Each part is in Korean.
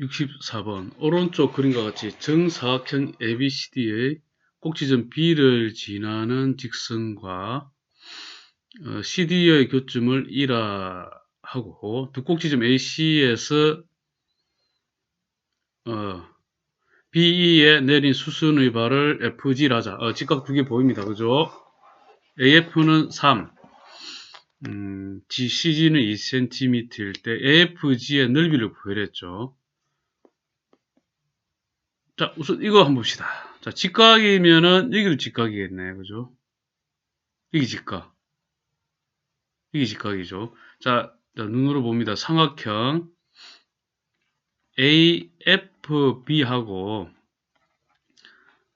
64번. 오른쪽 그림과 같이 정사각형 ABCD의 꼭지점 B를 지나는 직선과 어, CD의 교점을 1라 하고 두 꼭지점 AC에서 어, BE에 내린 수순의 발을 FG라자. 어, 직각 두 개 보입니다. 그죠? AF는 3 음, CG는 2cm일 때 AFG의 넓이를 구해냈죠 자, 우선 이거 한번 봅시다. 자, 직각이면은 여기도 직각이겠네. 그죠? 여기 직각. 여기 직각이죠. 자, 자, 눈으로 봅니다. 삼각형 AFB하고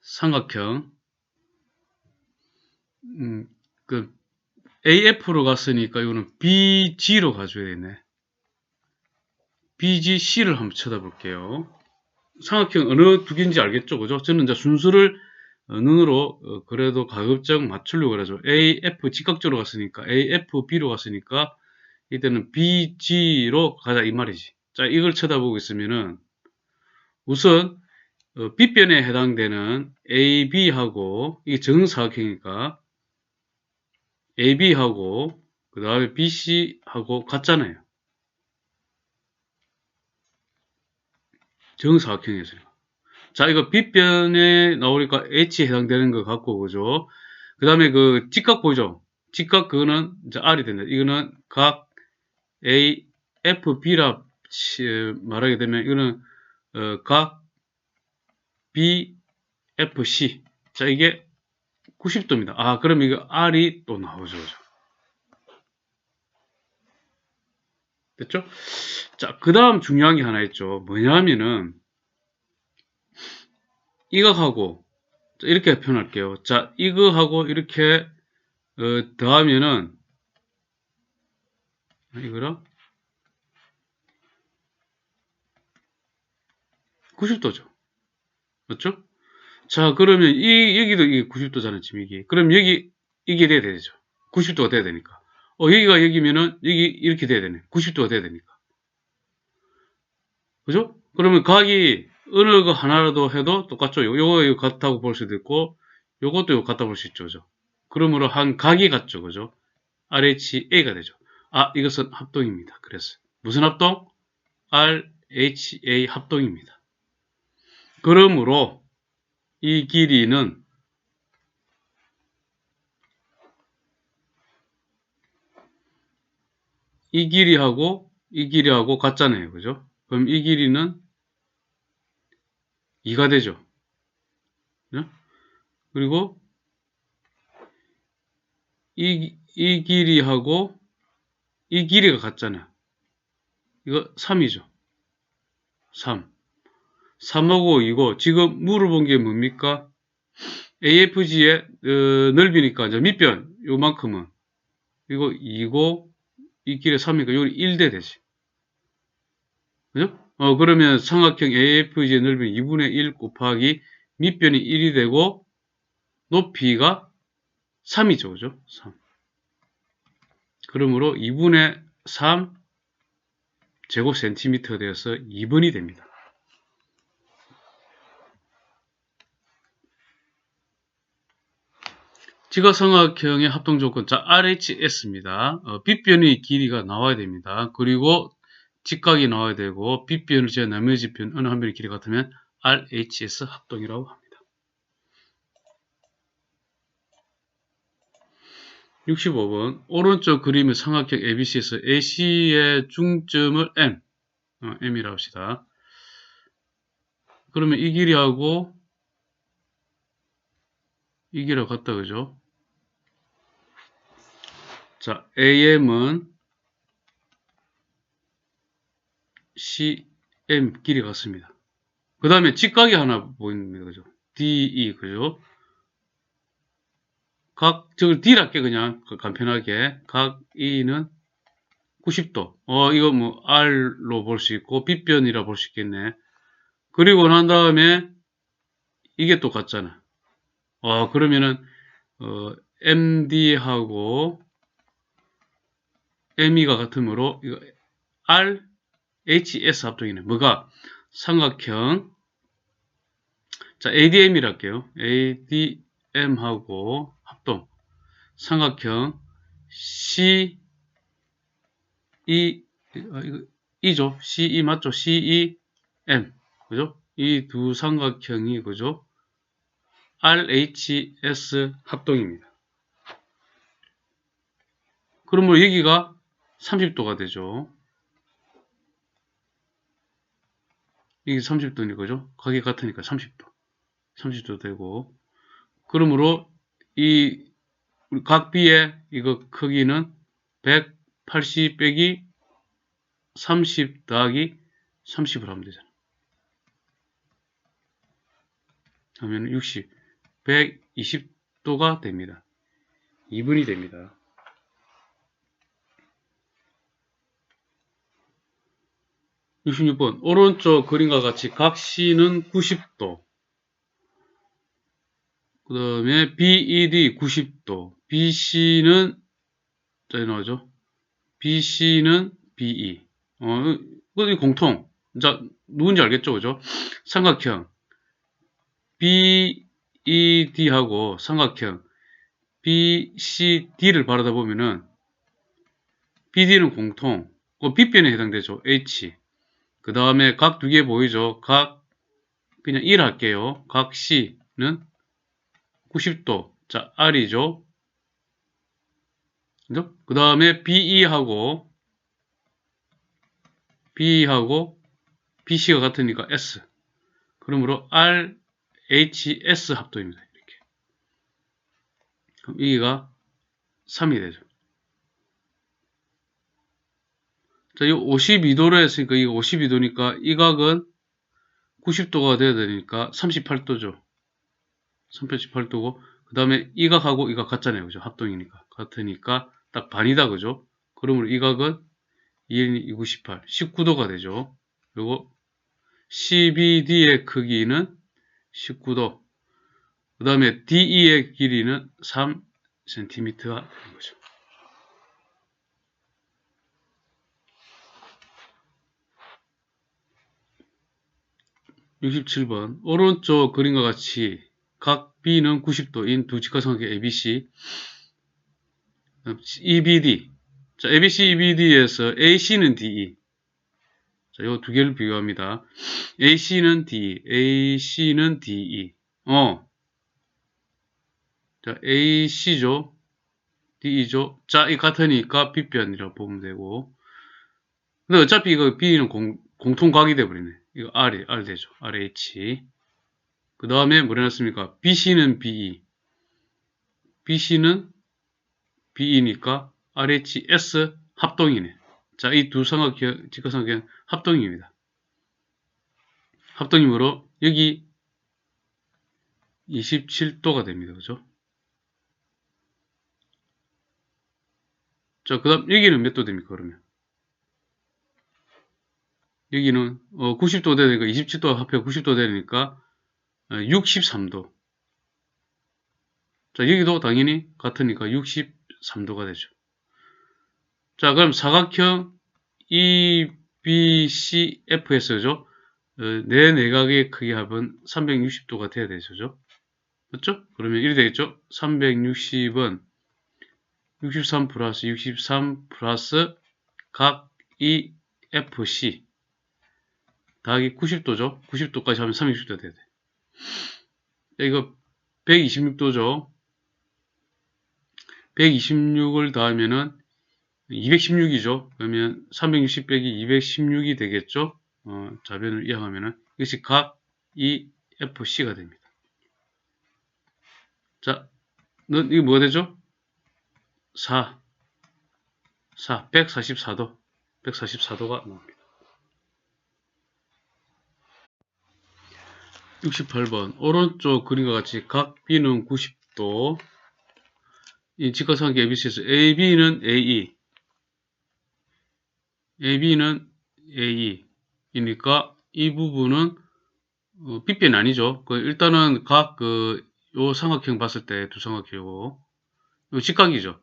삼각형 음, 그 AF로 갔으니까 이거는 BG로 가줘야겠네. BGC를 한번 쳐다볼게요. 삼각형 어느 두 개인지 알겠죠? 그죠? 저는 이제 순수를 어, 눈으로 어, 그래도 가급적 맞추려고 그러죠. AF 직각적으로 갔으니까 AFB로 갔으니까 이때는 BG로 가자 이 말이지. 자 이걸 쳐다보고 있으면은 우선 어, B변에 해당되는 AB하고 이게 정사각형이니까 AB하고 그 다음에 BC하고 같잖아요. 정사각형이었어요. 자, 이거 B변에 나오니까 H에 해당되는 것 같고, 그죠? 그 다음에 그 직각 보이죠? 직각 그거는 이제 R이 된다. 이거는 각 A, F, B라 말하게 되면 이거는 어, 각 B, F, C. 자, 이게 90도입니다. 아, 그럼 이거 R이 또 나오죠. 됐죠? 자, 그 다음 중요한 게 하나 있죠. 뭐냐면은, 이거하고, 이렇게 표현할게요. 자, 이거하고 이렇게, 어, 더하면은, 이거랑, 90도죠. 맞죠? 자, 그러면 이, 여기도 이게 90도잖아요, 지금 이게. 그럼 여기, 이게 돼야 되죠. 90도가 돼야 되니까. 어, 여기가 여기면은, 여기 이렇게 돼야 되네. 90도가 돼야 되니까. 그죠? 그러면 각이 어느 거 하나라도 해도 똑같죠. 요거 이거 같다고 볼 수도 있고 요것도 이거 같다 볼 수 있죠. 그죠? 그러므로 한 각이 같죠. 그죠? RHA가 되죠. 아, 이것은 합동입니다. 그래서 무슨 합동? RHA 합동입니다. 그러므로 이 길이는 이 길이하고 이 길이하고 같잖아요. 그죠? 그럼 이 길이는 2가 되죠. 네? 그리고 이, 이 길이하고 이 길이가 같잖아요. 이거 3이죠. 3. 3하고 이거 지금 물어본 게 뭡니까? AFG의 어, 넓이니까 이제 밑변 요만큼은 이거 2고 이 길에 3이니까 여기 1대 되지. 그죠? 어, 그러면 삼각형 AFG의 넓이는 2분의 1 곱하기 밑변이 1이 되고 높이가 3이죠. 그죠? 3. 그러므로 2분의 3 제곱 센티미터 되어서 2번이 됩니다. 지각삼각형의 합동조건 자 RHS입니다. 어, 빗변의 길이가 나와야 됩니다. 그리고 직각이 나와야 되고 빗변을 제 나머지 편 어느 한 변의 길이 같으면 RHS 합동이라고 합니다. 65번 오른쪽 그림의 삼각형 ABC에서 AC의 중점을 M 어, M이라고 합시다. 그러면 이 길이하고 이 길이하고 같다 그죠? 자 AM은 CM 길이 같습니다. 그 다음에 직각이 하나 보입니다. 그죠? DE, 그죠? 각, 저걸 D라 할게, 그냥. 그 간편하게. 각 E는 90도. 어, 이거 뭐, R로 볼 수 있고, B변이라 볼 수 있겠네. 그리고 난 다음에, 이게 또 같잖아. 어, 그러면은, 어, MD하고, ME가 같으므로, R, HS 합동이네. 뭐가 삼각형 자 ADM이라 할게요. ADM하고 합동 삼각형 C E 아, 이거 E죠. CE 맞죠? CEM 그죠? 이 두 삼각형이 그죠? RHS 합동입니다. 그러면 여기가 30도가 되죠. 이게 30도니 그죠? 각이 같으니까 30도. 30도 되고 그러므로 이각 B의 이거 크기는 180 빼기 30 더하기 30을 하면 되잖아. 하면 60, 120도가 됩니다. 2분이 됩니다. 66번. 오른쪽 그림과 같이 각 C는 90도. 그 다음에 BED 90도. BC는 자 나오죠 BC는 BE 어, 이거 공통. 자 누군지 알겠죠 그죠? 삼각형. BED하고 삼각형. BCD를 바르다 보면은 BD는 공통. 그 B변에 해당되죠 H 그 다음에 각 두 개 보이죠? 각 그냥 1 할게요. 각 C는 90도. 자, R이죠. 그죠? 그 다음에 BE하고 BE하고 BC가 같으니까 S. 그러므로 RHS 합도입니다. 이렇게. 그럼 여기가 3이 되죠. 자, 이 52도로 했으니까 이거 52도니까 이 각은 90도가 돼야 되니까 38도죠. 38도고 그 다음에 이 각하고 이 각 같잖아요. 그죠? 합동이니까. 같으니까 딱 반이다. 그죠? 그러므로 이 각은 2N 298, 19도가 되죠. 그리고 CBD의 크기는 19도. 그 다음에 DE의 길이는 3cm가 되는 거죠. 67번 오른쪽 그림과 같이 각 B는 90도인 두 직각삼각형 ABC EBD 자 ABC EBD에서 AC는 DE 자, 요 두 개를 비교합니다. AC는 DE, AC는 DE. 어. 자, AC죠. DE죠. 자, 이 같으니까 B변이라고 보면 되고. 근데 어차피 이거 B는 공, 공통각이 돼버리네. 이거 R이, R 되죠. RH. 그 다음에 뭐라 했습니까? BC는 BE. BC는 BE니까 RHS 합동이네. 자, 이 두 삼각형, 직각삼각형 합동입니다. 합동이므로 여기 27도가 됩니다. 그죠? 자, 그 다음 여기는 몇 도 됩니까? 그러면? 여기는 어, 90도 되니까 27도 합해 90도 되니까 63도. 어, 자, 여기도 당연히 같으니까 63도가 되죠. 자, 그럼 사각형 EBCF에서죠. 어, 내 내각의 크기 합은 360도가 돼야 되죠. 맞죠? 그러면 이렇게 되겠죠? 360은 63 플러스 63 플러스 각 EFC 더하기 90도죠. 90도까지 하면 360도 돼야 돼. 이거 126도죠. 126을 더하면은 216이죠. 그러면 360 빼기 216이 되겠죠. 어, 자변을 이항하면은 이것이 각 EFC가 됩니다. 자, 이거 뭐가 되죠? 4, 4, 144도, 144도가 나옵니다. 68번. 오른쪽 그림과 같이 각 B는 90도. 이 직각삼각형 ABC에서 AB는 AE AB는 AE 이니까 이 부분은 어, B변 아니죠. 그 일단은 각 그 요 삼각형 봤을 때 두 삼각형이고. 요 직각이죠.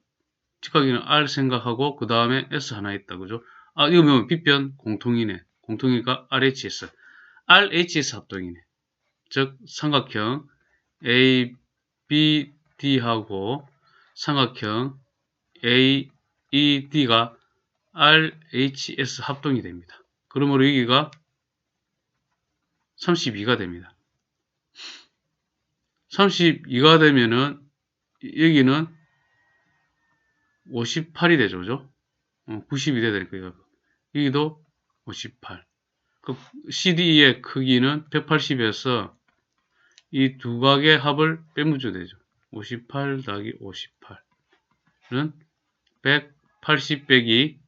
직각이는 R 생각하고 그 다음에 S 하나 있다. 그죠? 아 이거 뭐 B변 공통이네. 공통이니까 RHS RHS 합동이네. 즉 삼각형 ABD하고 삼각형 AED가 RHS 합동이 됩니다. 그러므로 여기가 32가 됩니다. 32가 되면은 여기는 58이 되죠. 그죠? 어, 90이 돼야 되니까 여기도 58. 그 CD의 크기는 180에서 이 두 각의 합을 빼무줘 되죠. 58 더하기 58은 180 빼기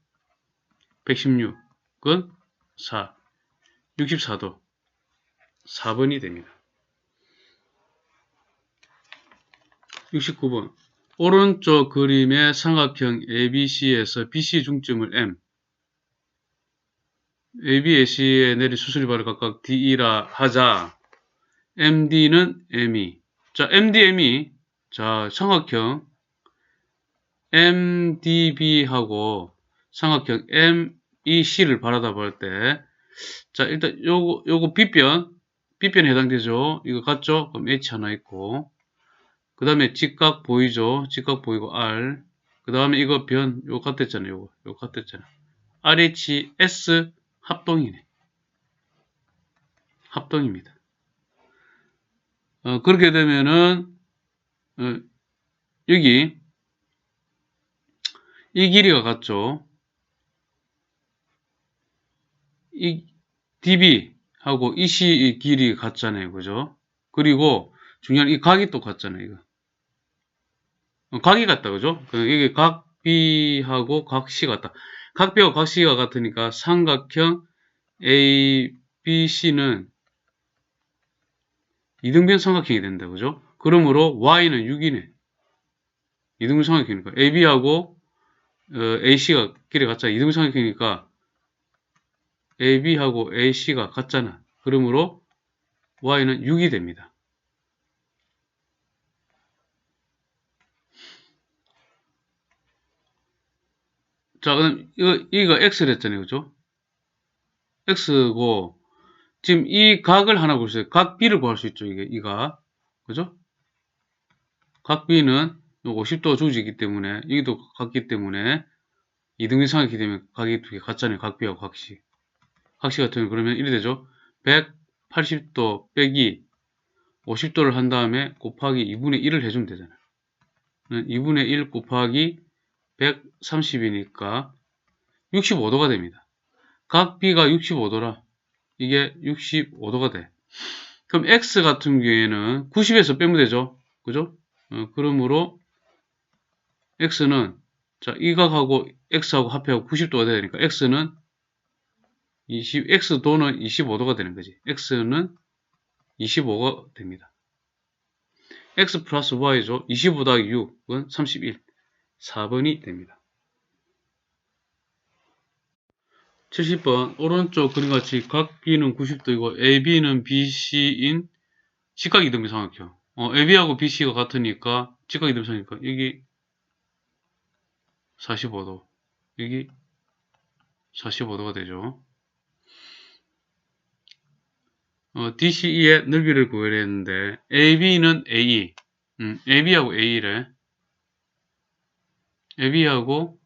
116은 4. 64도 4번이 됩니다. 69번 오른쪽 그림의 삼각형 ABC에서 BC 중점을 M AB, AC에 내린 수술이바를 각각 DE라 하자 MD는 ME 자 MD, ME 자 삼각형 MDB하고 삼각형 MEC를 바라다 볼 때, 자, 일단 요거, 요거 B변, B변에 해당되죠. 이거 같죠? 그럼 H 하나 있고, 그 다음에 직각 보이죠? 직각 보이고 R. 그 다음에 이거 변, 요거 같았잖아요. 요거, 요거 같았잖아요. RHS 합동이네. 합동입니다. 어, 그렇게 되면은, 어, 여기, 이 길이가 같죠? 이 DB하고 EC 길이 같잖아요. 그죠? 그리고 중요한 이 각이 또 같잖아요. 이거. 어, 각이 같다. 그죠? 그 이게 각 B하고 각 C 같다. 각 B하고 각 C가 같으니까 삼각형 A, B, C는 이등변 삼각형이 된다. 그죠? 그러므로 Y는 6이네. 이등변 삼각형이니까 AB하고 어, AC가 길이 같잖아. 이등변 삼각형이니까 AB하고 AC가 같잖아. 그러므로 Y는 6이 됩니다. 자, 그럼 이거, 이거 X를 했잖아요. 그죠? X고, 지금 이 각을 하나 보세요. 각 B를 구할 수 있죠. 이게, 이가. 그죠? 각 B는 50도 주지이기 때문에, 여기도 같기 때문에, 이등변 삼각형이기 때문에 각이 두 개 같잖아요. 각 B하고 각 C. 각시 같은 경우 그러면 이래 되죠. 180도 빼기 50도를 한 다음에 곱하기 2분의 1을 해주면 되잖아요. 2분의 1 곱하기 130이니까 65도가 됩니다. 각 B가 65도라 이게 65도가 돼. 그럼 X 같은 경우에는 90에서 빼면 되죠. 그죠? 어, 그러므로 X는 자, 이 각하고 X하고 합해하고 90도가 돼야 되니까 X는 20, x도는 25도가 되는 거지. x는 25가 됩니다. x 플러스 y죠. 25 더하기 6은 31. 4번이 됩니다. 70번 오른쪽 그림같이 각 B는 90도이고 AB는 BC인 직각 이등비 삼각형. 어, AB하고 BC가 같으니까 직각 이등비 삼각형. 여기 45도. 여기 45도가 되죠. 어, DCE의 넓이를 구하려 했는데 AB는 AE 음, AB하고 AE래 AB하고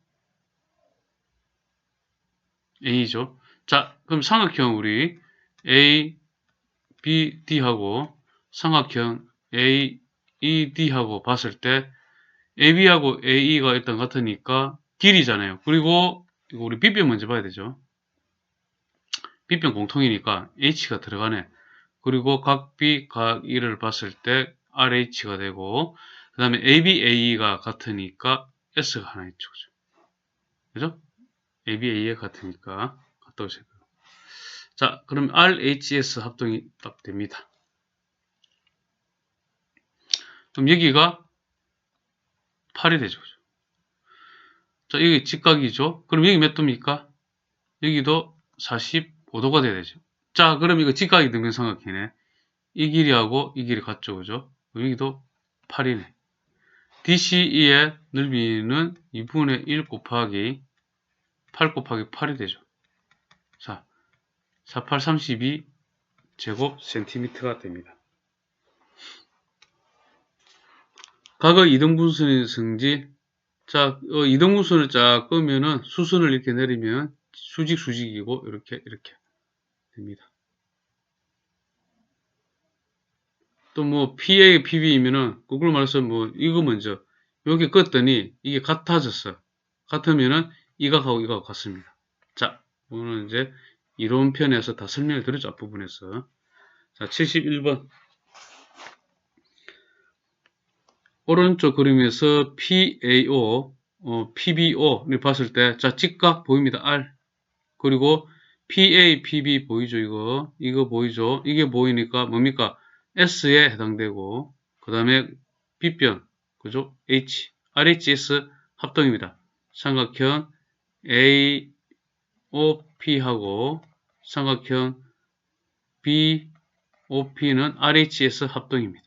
A죠 자 그럼 삼각형 우리 A, B, D하고 삼각형 A, E, D하고 봤을 때 AB하고 AE가 일단 같으니까 길이잖아요 그리고 이거 우리 B변 먼저 봐야 되죠 B변 공통이니까 H가 들어가네 그리고 각 B, 각 E를 봤을 때 RH가 되고 그 다음에 AB, AE가 같으니까 S가 하나 있죠. 그죠? AB, AE가 같으니까 갖다 오세요. 자, 그럼 RHS 합동이 딱 됩니다. 그럼 여기가 8이 되죠. 자, 여기 직각이죠. 그럼 여기 몇 도입니까? 여기도 45도가 돼야 되죠. 자, 그럼 이거 직각이 등변 삼각형이네. 이 길이하고 이 길이 같죠, 그죠? 여기도 8이네. DCE의 넓이는 2분의 1 곱하기 8 곱하기 8이 되죠. 자, 48, 32, 제곱 센티미터가 됩니다. 각의 이등분선의 성지 자, 어, 이등분선을 쫙 끄면은 수선을 이렇게 내리면 수직 수직이고 이렇게 이렇게 됩니다. 또 뭐 PA, PB이면은 그걸 말해서 뭐 이거 먼저 여기 껐더니 이게 같아졌어. 같으면은 이각하고 이각 같습니다. 자, 오늘 이제 이론 편에서 다 설명을 드렸죠. 앞부분에서. 자, 71번. 오른쪽 그림에서 PAO, 어, PBO를 봤을 때, 자, 직각 보입니다. R. 그리고 PA, PB 보이죠, 이거. 이거 보이죠? 이게 보이니까 뭡니까? S에 해당되고, 그 다음에 B변, 그죠? H, RHS 합동입니다. 삼각형 AOP하고 삼각형 BOP는 RHS 합동입니다.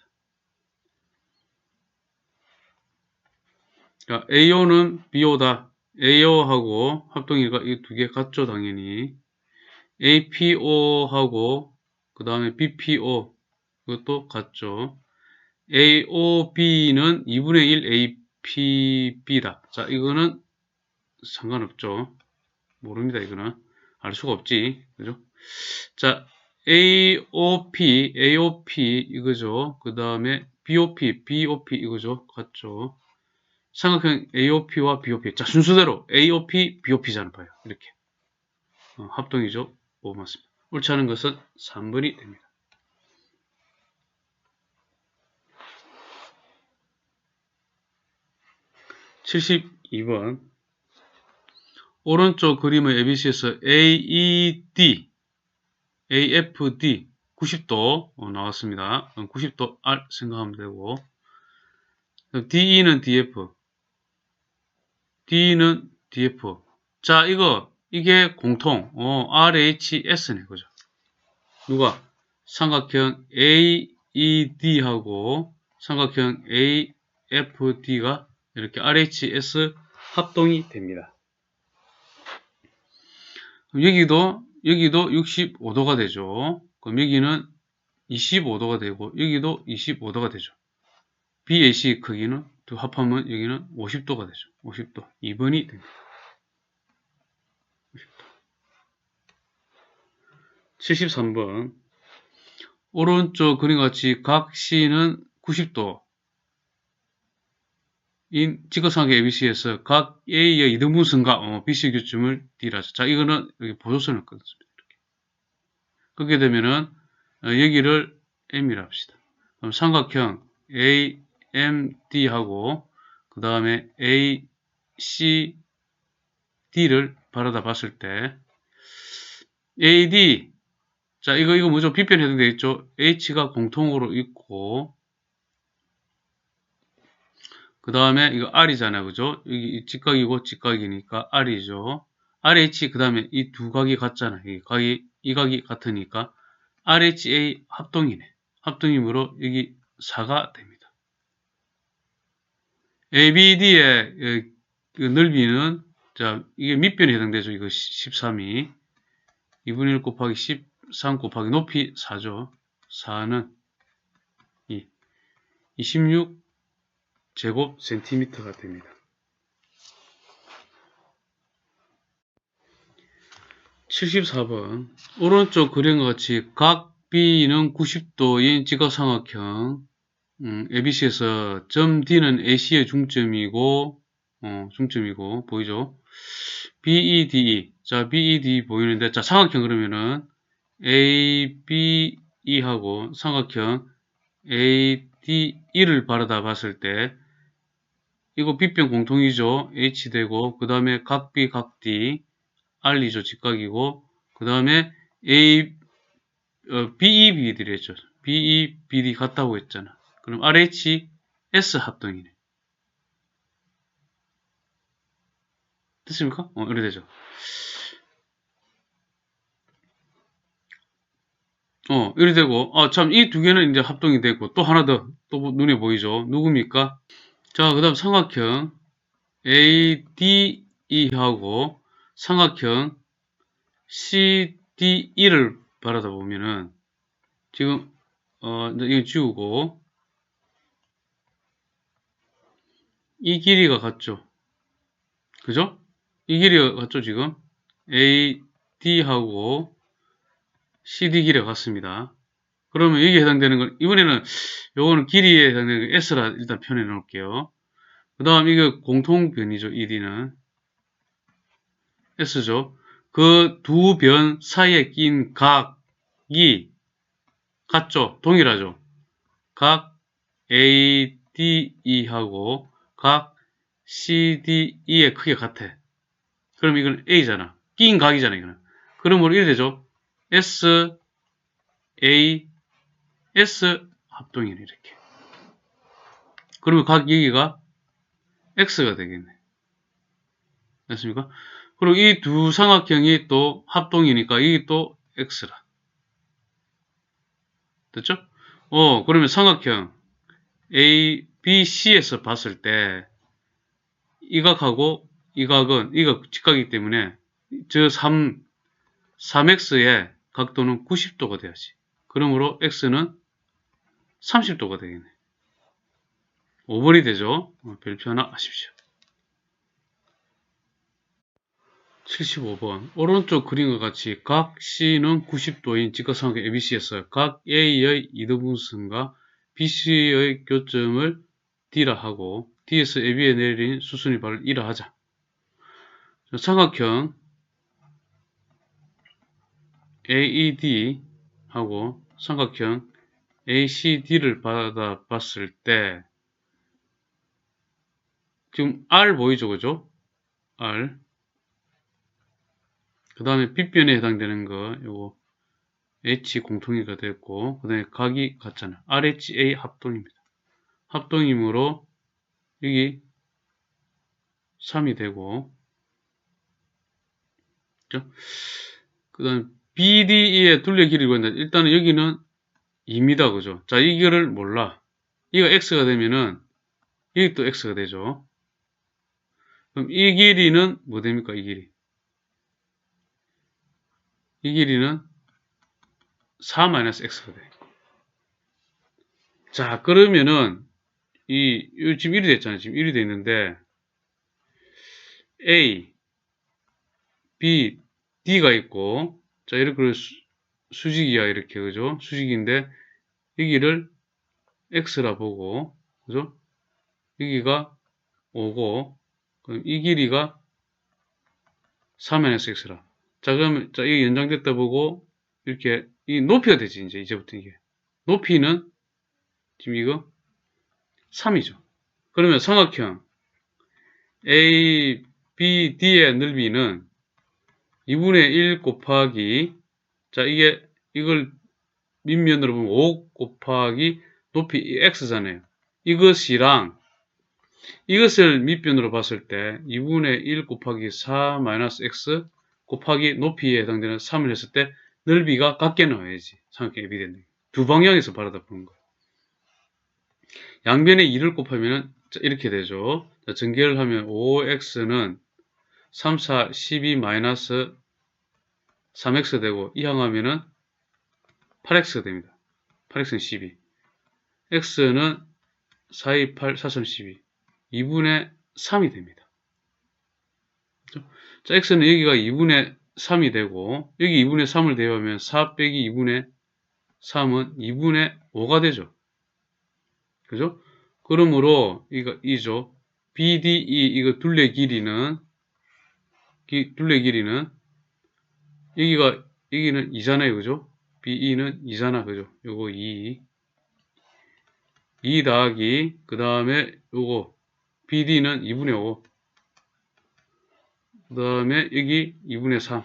자, AO는 BO다. AO하고 합동이니까 이 두 개 같죠, 당연히. APO하고 그 다음에 BPO 이것도 같죠. AOB는 2분의 1 APB다. 자, 이거는 상관없죠. 모릅니다, 이거는. 알 수가 없지. 그죠? 자, AOP, AOP 이거죠. 그 다음에 BOP, BOP 이거죠. 같죠. 삼각형 AOP와 BOP. 자, 순서대로 AOP, BOP잖아 봐요. 이렇게. 어, 합동이죠. 오, 맞습니다. 옳지 않은 것은 3번이 됩니다. 72번 오른쪽 그림의 ABC에서 AED, AFD 90도 어, 나왔습니다. 90도 R 생각하면 되고 DE는 DF, D는 DF. 자, 이거 이게 공통 어, RHS네, 그죠? 누가 삼각형 AED하고 삼각형 AFD가 이렇게 RHS 합동이 됩니다. 여기도 여기도 65도가 되죠. 그럼 여기는 25도가 되고 여기도 25도가 되죠. BAC 크기는 두 합하면 여기는 50도가 되죠. 50도. 2번이 됩니다. 50도. 73번 오른쪽 그림같이 각 C는 90도 인 직거상계 ABC에서 각 A의 이등분선과 어, BC 교점을 D라서 자 이거는 여기 보조선을 끊습니다. 이렇게. 그렇게 되면은 어, 여기를 M이라 합시다. 그럼 삼각형 AMD하고 그 다음에 ACD를 바라다 봤을 때 AD 자 이거 이거 뭐죠? B변 해당되어 있죠? H가 공통으로 있고 그 다음에 이거 R이잖아요. 그죠? 여기 직각이고 직각이니까 R이죠. RH 그 다음에 이 두 각이 같잖아요. 이 각이 이 각이 같으니까 RHA 합동이네. 합동이므로 여기 4가 됩니다. ABD의 그 넓이는 자 이게 밑변에 해당되죠. 이거 13이 2분의 1 곱하기 13 곱하기 높이 4죠. 4는 2 26 제곱 센티미터가 됩니다. 74번 오른쪽 그림과 같이 각 B는 90도인 직각삼각형 음, ABC에서 점 D는 AC의 중점이고 어, 중점이고 보이죠? BEDE 자 BED 보이는데 자 삼각형 그러면은 ABE하고 삼각형 ADE를 바르다 봤을 때 이거 B변 공통이죠. H 되고 그 다음에 각 B, 각 D R이죠. 직각이고 그 다음에 A, 어, BE, BD를 했죠. BE, BD 같다고 했잖아. 그럼 RH, S 합동이네. 됐습니까? 어, 이래 되죠. 어, 이래 되고, 아, 참, 이 두 개는 이제 합동이 되고, 또 하나 더, 또 눈에 보이죠? 누굽니까? 자, 그 다음 삼각형 ADE하고 삼각형 CDE를 바라다 보면은 지금 어 이거 지우고 이 길이가 같죠? 그죠? 이 길이가 같죠 지금? AD하고 CD 길이가 같습니다. 그러면 여기에 해당되는 건 이번에는 요거는 길이에 해당되는 거 S라 일단 표현해 놓을게요. 그 다음 이거 공통 변이죠. ED는 S죠. 그 두 변 사이에 낀 각이 같죠. 동일하죠. 각 ADE하고 각 CDE의 크기 같아. 그럼 이건 A잖아. 낀 각이잖아, 이거는. 그러므로 이래 되죠. S, A, S 합동이네, 이렇게. 그러면 각 여기가 X가 되겠네. 됐습니까? 그리고 이 두 삼각형이 또 합동이니까 이게 또 X라. 됐죠? 어, 그러면 삼각형 A, B, C에서 봤을 때 이 각하고 이 각은 이가 직각이기 때문에 저 3, 3X의 각도는 90도가 돼야지. 그러므로 X는 30도가 되겠네. 5번이 되죠? 어, 별표 하나 하십시오. 75번 오른쪽 그림과 같이 각 C는 90도인 직각삼각형 ABC에서 각 A의 이등분선과 BC의 교점을 D라 하고 D에서 AB에 내린 수순위 발을 1라 하자. 자, 삼각형 AED 하고 삼각형 ACD를 받아 봤을 때 지금 R 보이죠, 그죠? R 그 다음에 빗변에 해당되는 거 요거 H 공통이가 됐고 그 다음에 각이 같잖아 RHA 합동입니다 합동이므로 여기 3이 되고? 그 다음 BDE의 둘레 길이가 있는데 일단은 여기는 2입니다 그죠 자 이거를 몰라 이거 X가 되면은 여기 또 X가 되죠 그럼 이 길이는 뭐 됩니까 이 길이 이 길이는 4-x가 돼. 자, 그러면은, 이, 이 지금 1이 됐잖아요. 지금 1이 됐는데, A, B, D가 있고, 자, 이렇게 수, 수직이야, 이렇게, 그죠? 수직인데, 여기를 X라 보고, 그죠? 여기가 5고, 그럼 이 길이가 4-x라. 자, 그러면, 자, 이게 연장됐다 보고, 이렇게, 이 높이가 되지, 이제, 이제부터 이게. 높이는, 지금 이거, 3이죠. 그러면 삼각형, A, B, D의 넓이는 2분의 1 곱하기, 자, 이게, 이걸 밑면으로 보면 5 곱하기 높이 X잖아요. 이것이랑, 이것을 밑변으로 봤을 때 2분의 1 곱하기 4 마이너스 X 곱하기 높이에 해당되는 3을 했을 때 넓이가 같게 나와야지. 삼각형 에비덴트. 두 방향에서 바라다 보는 거예요. 양변에 2를 곱하면 이렇게 되죠. 자, 전개를 하면 5x는 3, 4, 12 마이너스 3x 되고 이항하면은 8x가 됩니다. 8x는 12. x는 4, 2, 8, 4, 3, 12. 2분의 3이 됩니다. 자, x는 여기가 2분의 3이 되고 여기 2분의 3을 대입하면 4 빼기 2분의 3은 2분의 5가 되죠. 그죠? 그러므로 이거 이죠. BDE 이거 둘레 길이는 기, 둘레 길이는 여기가 여기는 2잖아요. 그죠? BE는 2잖아. 그죠? 요거 2 2 더하기 그 다음에 요거 BD는 2분의 5. 그 다음에 여기 2분의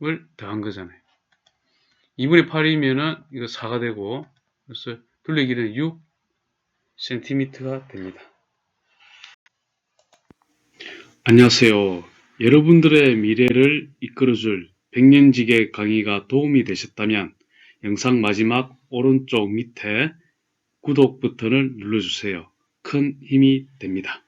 3을 더한 거잖아요. 2분의 8이면은 이거 4가 되고, 그래서 둘레 길이는 6cm가 됩니다. 안녕하세요. 여러분들의 미래를 이끌어줄 백년지계 강의가 도움이 되셨다면 영상 마지막 오른쪽 밑에 구독 버튼을 눌러주세요. 큰 힘이 됩니다.